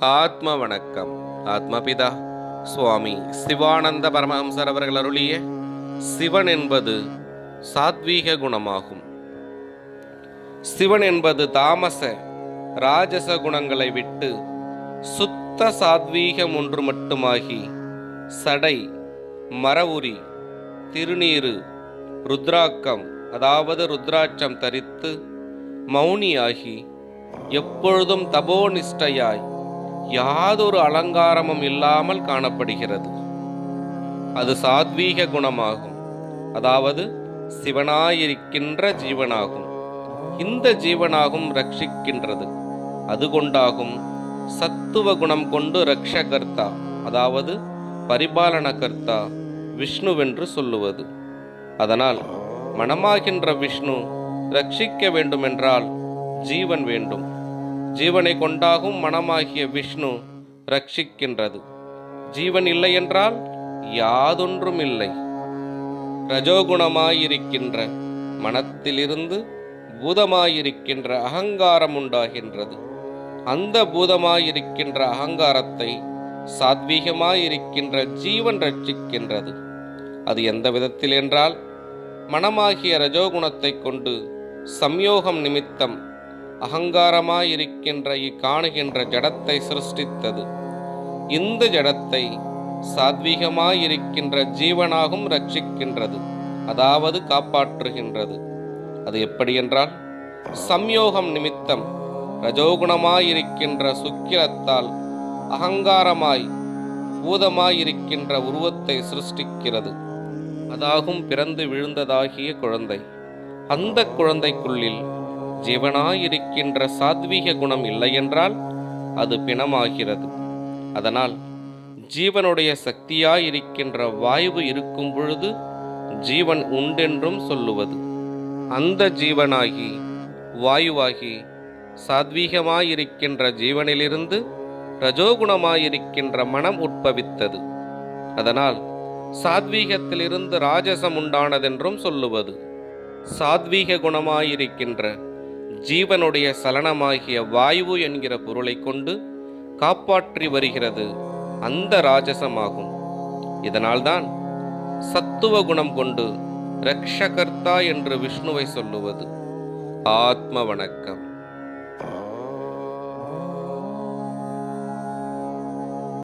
ஆத்ம வணக்கம் ஆத்மபிதா சுவாமி சிவானந்த பரமஹம்சர் அவர்கள் அருளிய சிவன் என்பது சாத்வீக குணமாகும். சிவன் என்பது தாமச ராஜச குணங்களை விட்டு சுத்த சாத்வீகம் ஒன்று மட்டுமாகி சடை மரவுரி திருநீறு ருத்ராக்கம் அதாவது ருத்ராட்சம் தரித்து மௌனியாகி எப்பொழுதும் தபோனிஷ்டையாய் யாதொரு அலங்காரமும் இல்லாமல் காணப்படுகிறது. அது சாத்வீக குணமாகும். அதாவது சிவனாயிருக்கின்ற ஜீவனாகும். இந்த ஜீவனாகும் ரட்சிக்கின்றது. அது கொண்டாகும் சத்துவ குணம் கொண்டு ரக்ஷகர்த்தா அதாவது பரிபாலனகர்த்தா விஷ்ணுவென்று சொல்லுவது. அதனால் மனமாகின்ற விஷ்ணு ரட்சிக்க வேண்டுமென்றால் ஜீவன் வேண்டும். ஜீவனை கொண்டாகும் மனமாகிய விஷ்ணு ரட்சிக்கின்றது. ஜீவன் இல்லை என்றால் யாதொன்றும் இல்லை ரஜோகுணமாயிருக்கின்ற மனத்திலிருந்து பூதமாயிருக்கின்ற அகங்காரம் உண்டாகின்றது அந்த பூதமாயிருக்கின்ற அகங்காரத்தை சாத்வீகமாயிருக்கின்ற ஜீவன் ரட்சிக்கின்றது. அது எந்த விதத்தில் என்றால் மனமாகிய ரஜோகுணத்தை கொண்டு சம்யோகம் நிமித்தம் அகங்காரமாயிருக்கின்ற இக்காணுகின்ற ஜடத்தை சிருஷ்டித்தது. இந்த ஜடத்தை சாத்வீகமாயிருக்கின்ற ஜீவனாகும் ரட்சிக்கின்றது அதாவது காப்பாற்றுகின்றது. அது எப்படி என்றால் சம்யோகம் நிமித்தம் ரஜோகுணமாயிருக்கின்ற சுக்கிரத்தால் அகங்காரமாய் பூதமாயிருக்கின்ற உருவத்தை சிருஷ்டிக்கிறது. அதாகும் பிறந்து விழுந்ததாகிய குழந்தை. அந்த குழந்தைக்குள்ளில் ஜீவனாயிருக்கின்ற சாத்வீக குணம் இல்லையென்றால் அது பிணமாகிறது. அதனால் ஜீவனுடைய சக்தியாயிருக்கின்ற வாயு இருக்கும் பொழுது ஜீவன் உண்டென்றும் சொல்லுவது. அந்த ஜீவனாகி வாயுவாகி சாத்வீகமாயிருக்கின்ற ஜீவனிலிருந்து ரஜோகுணமாயிருக்கின்ற மனம் உட்பவித்தது அதனால் சாத்வீகத்திலிருந்து ராஜசம் உண்டானதென்றும் சொல்லுவது. சாத்வீக குணமாயிருக்கின்ற ஜீவனுடைய சலனமாகிய வாயு என்கிற பொருளை கொண்டு காப்பாற்றி வருகிறது. அந்த ராஜசமாகும் இதனால்தான் சத்துவ குணம் கொண்டு ரக்ஷகர்த்தா என்று விஷ்ணுவை சொல்லுவது ஆத்ம வணக்கம்.